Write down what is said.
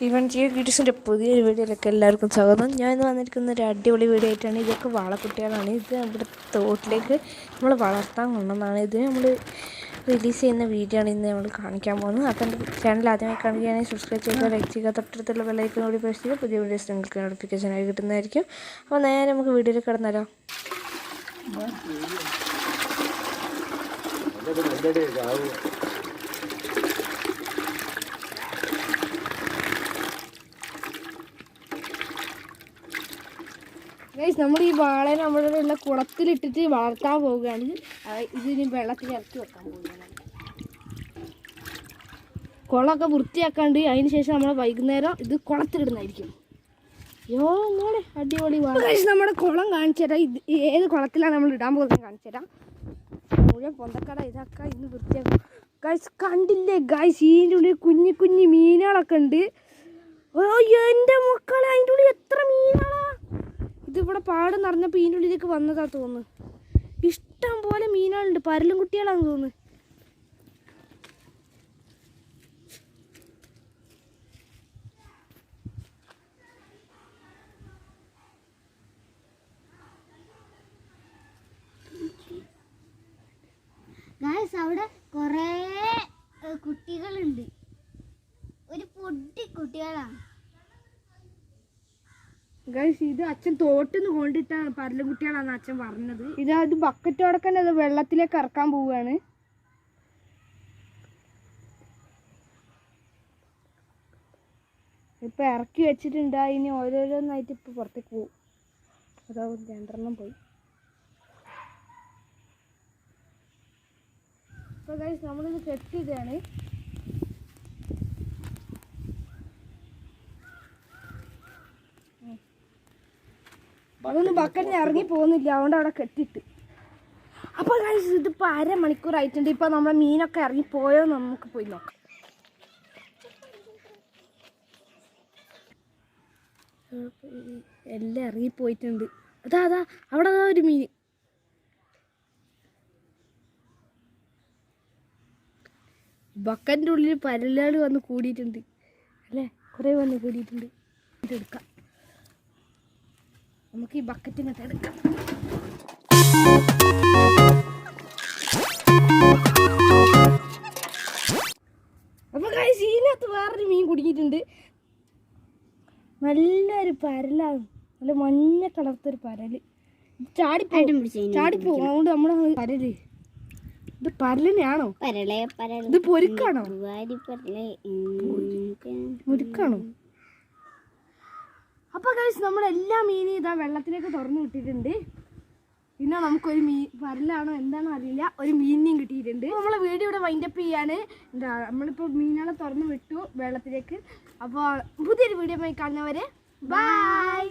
ഇവൻ ജിയോ ഗീഡീസിന്റെ പുതിയൊരു വീഡിയോയിലേക്ക് എല്ലാവർക്കും സ്വാഗതം ഞാൻ ഇന്ന് വന്നിരിക്കുന്ന ഒരു അടിപൊളി വീഡിയോ ആയിട്ടാണ് ഇതൊക്കെ വാളക്കുട്ടികളാണ് ഇത് നമ്മുടെ തോട്ടിലേക്ക് നമ്മൾ വളർത്താൻ കൊണ്ടുവന്നാണ് ഇത് നമ്മൾ റിലീസ് ചെയ്യുന്ന വീഡിയോ ആണ് ഇന്ന് നമ്മൾ കാണിക്കാൻ പോകുന്നത് അപ്പം എന്റെ ചാനൽ ആദ്യമായി കാണുകയാണെങ്കിൽ സബ്സ്ക്രൈബ് ചെയ്യുക ലൈക്ക് ചെയ്യുക തൊട്ടടുത്തുള്ള ബെല്ലൈക്കൻ കൂടി പ്രസ് ചെയ്യുക പുതിയ വീഡിയോസ് നിങ്ങൾക്ക് നോട്ടിഫിക്കേഷനായി കിട്ടുന്നതായിരിക്കും അപ്പോൾ നേരെ നമുക്ക് വീഡിയോയിൽ കിടന്നാലോ ഗൈസ് നമ്മൾ ഈ വാളനെ നമ്മുടെ ഉള്ള കുളത്തിലിട്ടിട്ട് വളർത്താൻ പോവുകയാണ് ഇതിന് വെള്ളത്തിൽ ഇറക്കി വെക്കാൻ പോവുകയാണ്. കുളമൊക്കെ വൃത്തിയാക്കാണ്ട് അതിന് ശേഷം നമ്മൾ വൈകുന്നേരം ഇത് കുളത്തിലിടുന്നതായിരിക്കും. യോ മോളെ അടിപൊളി വാഴ നമ്മുടെ കുളം കാണിച്ചു തരാം. ഇത് ഏത് കുളത്തിലാണ് നമ്മൾ ഇടാൻ പോകുന്നത് കാണിച്ചു തരാം. മുഴുവൻ പൊന്തക്കട ഇതാക്ക ഇന്ന് വൃത്തിയാക്കും. ഗൈസ് കണ്ടില്ലേ? ഗൈസ് ഇതിന്റെ ഉള്ളിൽ കുഞ്ഞു കുഞ്ഞു മീനുകളൊക്കെ ഉണ്ട്. ഓ എന്റെ മക്കളെ അതിന്റെ ഉള്ളിൽ എത്ര മീനുകളാ? ഇതിവിടെ പാട് നിറഞ്ഞപ്പോൾ ഇതിന്റെ ഉള്ളിലേക്ക് വന്നതാ തോന്നുന്നു. ഇഷ്ടം പോലെ മീനുകളുണ്ട്. പരലും കുട്ടികളാന്ന് തോന്നുന്നു. അവിടെ കുറേ കുട്ടികളുണ്ട്. ഒരു പൊട്ടി കുട്ടികളാണ്. ഗൈസ് ഇത് അച്ഛൻ തോട്ടിന്ന് കൊണ്ടിട്ടാണ് പരലും കുട്ടികളാണ് അച്ഛൻ പറഞ്ഞത് ഇത് അത് ബക്കറ്റോടെ തന്നെ അത് വെള്ളത്തിലേക്ക് ഇറക്കാൻ പോവുകയാണ്. ഇപ്പൊ ഇറക്കി വെച്ചിട്ടുണ്ട്. ഇനി ഓരോരോന്നായിട്ട് ഇപ്പൊ പുറത്തേക്ക് പോവും. അതാ രണ്ടെണ്ണം പോയി. ഇപ്പൊ ഗൈസ് നമ്മളിത് കെട്ടിയിട്ടാണ് അതൊന്നും ബക്കറ്റിന് ഇറങ്ങി പോകുന്നില്ല. അതുകൊണ്ട് അവിടെ കെട്ടിട്ട് അപ്പൊ ഗൈസ് ഇതിപ്പോ അരമണിക്കൂർ ആയിട്ടുണ്ട്. ഇപ്പൊ നമ്മളെ മീനൊക്കെ ഇറങ്ങി പോയോ നമുക്ക് പോയി നോക്കാം. എല്ലാം ഇറങ്ങി പോയിട്ടുണ്ട്. അതാ അതാ അവിടെ അതാ ഒരു മീൻ. ബക്കറ്റിന്റെ ഉള്ളിൽ പരലുകൾ വന്ന് കൂടിയിട്ടുണ്ട്. അല്ലേ? കുറേ വന്ന് കൂടിയിട്ടുണ്ട്. ഇതെടുക്കാം നമുക്ക് ഈ ബക്കറ്റ് ഇങ്ങോട്ട് എടുക്കാം. അപ്പൊ guys, ഇതിനകത്ത് വേറൊരു മീൻ കുടുങ്ങിയിട്ടുണ്ട്. നല്ലൊരു പരലാണ്. നല്ല മഞ്ഞ കളർത്തൊരു പരൽ. ചാടിപ്പോ ചാടിപ്പോ അതുകൊണ്ട് നമ്മുടെ പരൽ. ഇത് പരലിനെയാണോ? ഇത് പൊരുക്കാണോ? മുരുക്കാണോ അപ്പൊ കഴിച്ച് നമ്മളെല്ലാ മീനും ഇതാ വെള്ളത്തിലേക്ക് തുറന്നു വിട്ടിട്ടുണ്ട്. പിന്നെ നമുക്കൊരു മീൻ വരലാണോ എന്താണോ അറിയില്ല. ഒരു മീനിനെയും കിട്ടിയിട്ടുണ്ട്. നമ്മൾ വീഡിയോ ഇവിടെ വൈൻഡപ്പ് ചെയ്യാണ്. എന്താ നമ്മളിപ്പോൾ മീനുകളെ തുറന്നു വിട്ടു വെള്ളത്തിലേക്ക്. അപ്പോൾ പുതിയൊരു വീഡിയോ പോയി കാണുന്നവരെ ബൈ